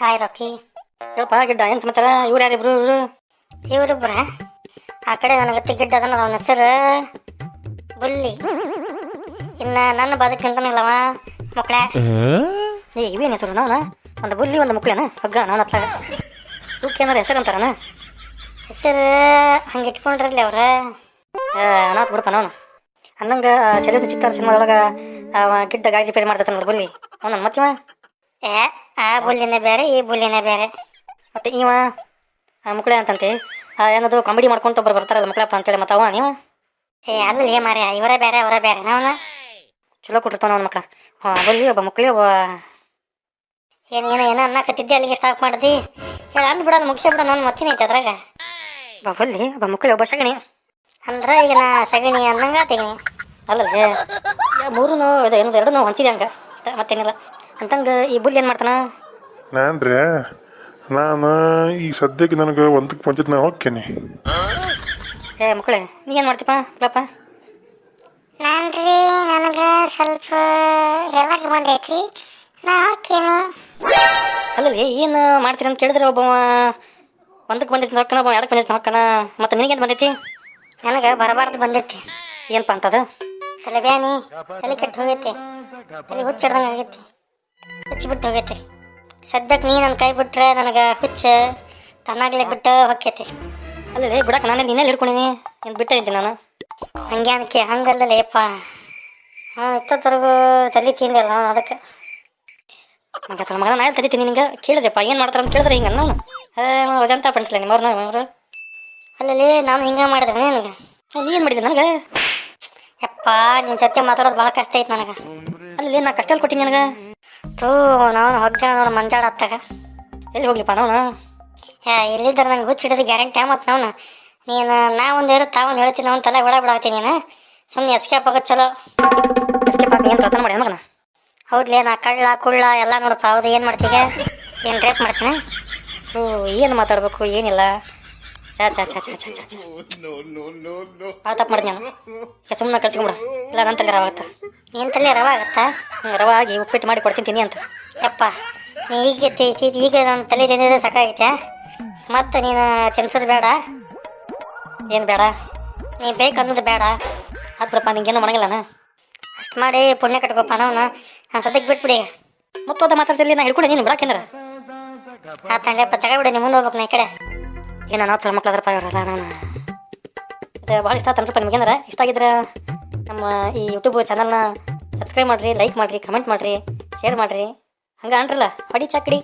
Hi rakhi ಹೇಳಪ್ಪ ಗಿಡ್ಡ ಏನು ಸಮಾಚಾರ ಇವ್ರು ಯಾರಿಬ್ರು ಇವರು ಇವರಿಬ್ರ ಆ ಕಡೆ ನನಗೆ ತಿಗ್ಗಿಡ್ಡ ಅದನ್ನ ಅವನ ಹೆಸರು ಬುಲ್ಲಿ ಇನ್ನು ನನ್ನ ಬಾಜುಕ್ ನಿಂತಾನಲ್ಲವ ಮಕ್ಕಳ ಏ ಇವೇನು ಹೆಸರು ನಾನು ಒಂದು ಬುಲ್ಲಿ ಒಂದು ಮುಕ್ಳೇನ ಹಗ್ಗ ನಾನು ಹತ್ತಾಗ ಇವಕ್ಕೆ ಏನಾರ ಹೆಸರು ಅಂತಾರನ ಹೆಸರು ಹಂಗೆ ಇಟ್ಕೊಂಡ್ರಲ್ಲ ಅವ್ರ ಅನಾಥ್ ಬಿಡಪ್ಪ ನಾನು ಅನ್ನಂಗೆ ಚದುರ್ದ ಚಿತ್ತಾರ ಸಿನಿಮಾದೊಳಗೆ ಅವ ಗಿಡ್ಡ ಗಾಡಿ ರಿಪೇರಿ ಮಾಡ್ತಾನಲ್ಲ ಬುಲ್ಲಿ ಅವನ ಮತ್ತಿವ ಏ, ಆ ಬುಲ್ಲಿನ ಬೇರೆ, ಈ ಬುಲ್ಲಿನ ಬೇರೆ. ಮತ್ತೆ ಇವ, ಆ ಮುಕ್ಳೆ ಅಂತಂತೆ ಏನದು ಕಾಮಿಡಿ ಮಾಡ್ಕೊಂತ ಒಬ್ಬರು ಬರ್ತಾರಲ್ಲ ಮಕ್ಕಳಪ್ಪ ಅಂತೇಳಿ, ಮತ್ತೆ ಅವ ನೀವ? ಏ ಅಲ್ಲಿ ಮಾರ್ಯ ಇವರೇ ಬೇರೆ, ಅವರೇ ಬೇರೆ ನಾವನ ಚಲೋ ಕೊಟ್ಟಿರ್ತಾನ ಅವ್ನ ಮಕ್ಕಳ ಬುಲ್ಲಿ ಒಬ್ಬ ಮಕ್ಕಳಿ ಒಬ್ಬ ಏನು, ಏನೋ ಏನೋ ಅನ್ನಕತ್ತಿದ್ದೆ ಅಲ್ಲಿಗೆ ಸ್ಟಾಪ್ ಮಾಡ್ದಿ? ಹೇಳ, ಅಂದ್ ಬಿಡೋದು ಮುಗಿಸಿ ಬಿಡೋ, ನಾನು ಮತ್ತಿನೈತೆ ಅದ್ರಾಗ. ಬುಲ್ಲಿ, ಒಬ್ಬ ಮುಕ್ಳಿ, ಒಬ್ಬ ಸಗಣಿ. ಅಂದ್ರೆ ಈಗ ನಾ ಸಗಣಿ ಅನ್ನಂಗ ತೆಗಿನಿ ಅಲ್ಲಲ್ಲೇ ಮೂರು ಇದು, ಏನದು ಎರಡು ನೋವು ಹಂಚಿದೆ ಹಂಗೆ. ಅಷ್ಟೇ, ಮತ್ತೇನಿಲ್ಲ. ಅಂತಂಗೆ ಈ ಬುಲ್ ಏನು ಮಾಡ್ತಾನ? ರೀ ನಾನು ಈ ಸದ್ಯಕ್ಕೆ ನನಗೆ ಒಂದಕ್ಕೆ ಪಂಚಾಯತ್ ನಾ ಹೋಗ್ತೀನಿ. ಏ ಮಕ್ಕಳೇ ನೀ ಏನು ಮಾಡ್ತೀಪ ನಾನು ನಾನ್ರಿ ನನಗೆ ಸ್ವಲ್ಪ ಹೇಳಕ್ ಬಂದೈತಿ ನಾ ಹೋಗ್ತೀನಿ. ಅಲ್ಲಲ್ಲಿ ಏನು ಮಾಡ್ತೀರಿ ಅಂತ ಕೇಳಿದ್ರೆ ಒಬ್ಬ ಒಂದಕ್ಕೆ ಬಂದೈತಿ ಹೋಗ್ಕಣ ಒಬ್ಬ ಎರಡಕ್ಕೆ ಬಂದೈತಿ ಮತ್ತೆ ಮತ್ತು ಏನು ಬಂದೈತಿ? ನನಗೆ ಬರಬಾರ್ದು ಬಂದೈತಿ. ಏನಪ್ಪ ಅಂತದ? ತಲೆ ಬ್ಯಾನಿ ತಲೆ ಕೆಟ್ಟು ಹೋಗೈತಿ. ತಲೆ ಹುಚ್ಚಿಡ್ದಂಗೆ ಆಗೈತಿ. ಬಿಟ್ಟು ಹೋಗೈತಿ ಸದ್ಯಕ್ಕೆ ನೀ ನನ್ನ ಕೈ ಬಿಟ್ರೆ ನನಗೆ ಹುಚ್ಚ ತನ್ನಾಗ್ಲೇ ಬಿಟ್ಟು ಹೊಕ್ಕೈತಿ. ಅಲ್ಲೇ ಬಿಡಕ್ಕೆ, ನಾನು ನಿನ್ನೆ ಹಿಡ್ಕೊಂಡಿನಿ. ಬಿಟ್ಟೆ ಇದ್ದೀನಿ ನಾನು. ಹಂಗೆ ಅನ್ಕೆ ಹಂಗಲ್ಲಲ್ಲ ಯಪ್ಪ. ಹಾಂ ಇಷ್ಟೊತ್ತರೆಗೂ ತಲೆ ತಿಂದಿಲ್ಲ ನಾನು ಅದಕ್ಕೆ. ಮಗ ಸ್ವಲ್ಪ ಮಗನ ನಾಳೆ ತಡಿತೀನಿ ನಿಂಗೆ. ಕೇಳಿದೆಪ್ಪ ಏನು ಮಾಡ್ತಾರೆ ಅಂತ ಕೇಳಿದ್ರೆ ಹಿಂಗೆ ನಾನು ಅಜಂತ ಪಣಿಸ್ಲ ನಿಮ್ಮವ್ರನ್ನ ಅವರು ಅಲ್ಲಲ್ಲಿ ನಾನು ಹಿಂಗೆ ಮಾಡಿದೆ ನನಗೆ ನೀನು ಏನು ಮಾಡಿದೆ ನನಗೆ? ಯಪ್ಪ ನಿನ್ನ ಜೊತೆ ಮಾತಾಡೋದು ಭಾಳ ಕಷ್ಟ ಐತೆ ನನಗೆ. ಅಲ್ಲಿ ನಾ ಕಷ್ಟ ಕೊಟ್ಟಿನಿ ನನಗೆ. ತೂ ನಾನು ಮಂಜಾಡ ಹತ್ತಾಗ ಎಲ್ಲಿ ಹೋಗ್ಲಿಪ್ಪ ನಾವು ಎಲ್ಲಿದ್ದಾರೆ ನಂಗೆ ಗುಚ್ ಹಿಡಿದು ಗ್ಯಾರಂಟಿ ಮತ್ತು ನಾವು ನೀನು, ನಾ ಒಂದು ಇರು, ತಾವೊಂದು ಹೇಳ್ತೀನಿ ಅವ್ನು ತಲೆ ಬಿಡ ಬಿಡಾತೀನಿ ನೀನು. ಸುಮ್ಮನೆ ಎಸ್ಕೇಪ್ ಆಗೋದು ಚಲೋ. ಎಸ್ಕೇಪ್ ಆಗಿ ಏನು ಪ್ರಾರ್ಥನೆ ಮಾಡಿ ಮಗನ ಹೌದ್ಲೇ, ನಾ ಕಳ್ಳ, ಕುಳ್ಳ ಎಲ್ಲ ನೋಡಪ್ಪ, ಹೌದು, ಏನು ಮಾಡ್ತೀಗ? ಏನು ರೇಪ್ ಮಾಡ್ತೀನಿ? ಹ್ಞೂ, ಏನು ಮಾತಾಡಬೇಕು, ಏನಿಲ್ಲ. ಚಾ ಚಾ ಚಾ ಚಾ ಚಾ ಚಾ ಚಾ ಭಾಳ ತಪ್ಪು ಮಾಡಿದ್ನ ಈಗ ಸುಮ್ಮನೆ ಕಳ್ಸ್ಕೊಂಬಿಡ ಇಲ್ಲ ನನ್ನ ತಲೆ ರವ ಆಗುತ್ತೆ? ಏನು ತಲೆ ರವ ಆಗತ್ತಾ? ರವ ಆಗಿ ಉಪ್ಪಿಟ್ಟು ಮಾಡಿ ಕೊಡ್ತೀನಿ, ತಿನ್ನಿ ಅಂತ. ಯಪ್ಪ, ನೀ ಈಗ ಈಗ ನನ್ನ ತಲೆ ತಿನ್ನಿದ್ರೆ ಸಾಕಾಗೈತೆ ಮತ್ತು ನೀನು ತಿನ್ಸೋದು ಬೇಡ? ಏನು ಬೇಡ? ನೀ ಬೇಕು ಅನ್ನೋದು ಬೇಡ. ರೂಪಾಯಿ ನಿಂಗೇನು ಮಾಡಂಗಿಲ್ಲನ ಅಷ್ಟು ಮಾಡಿ ಪುಣ್ಯ ಕಟ್ಕೋಪ್ಪ ನಾವು ನಾನು ಸದ್ಯಕ್ಕೆ ಬಿಟ್ಬಿಡಿ. ಮತ್ತೋದ ಮಾತಾಡ್ತಿರ್ಲಿ, ನಾ ಹಿಡ್ಕೊಂಡು ನೀನು ಬಿಡಕ್ಕೆ ಆ ತಂಡಪ್ಪ ಜಗ ಬಿಡಿ ಮುಂದೆ ಹೋಗ್ಬೇಕು ನಾ ಈ ಕಡೆ. ಏನು ನಾವು ಮಕ್ಳು ಅದ್ರಪ್ಪ ನಾನು. ಇದು ಭಾಳ ಇಷ್ಟ ಆತಂದ್ರಪ್ಪ ನಿಮ್ಗೇನಾರ ಇಷ್ಟ ಆಗಿದ್ರೆ ನಮ್ಮ ಈ ಯೂಟ್ಯೂಬ್ ಚಾನಲ್ನ ಸಬ್ಸ್ಕ್ರೈಬ್ ಮಾಡಿರಿ ಲೈಕ್ ಮಾಡಿರಿ ಕಮೆಂಟ್ ಮಾಡಿರಿ ಶೇರ್ ಮಾಡಿರಿ. ಹಂಗೆ ಅನ್ರಲ್ಲ, ಹೊಡಿ ಚಾಕಡಿ.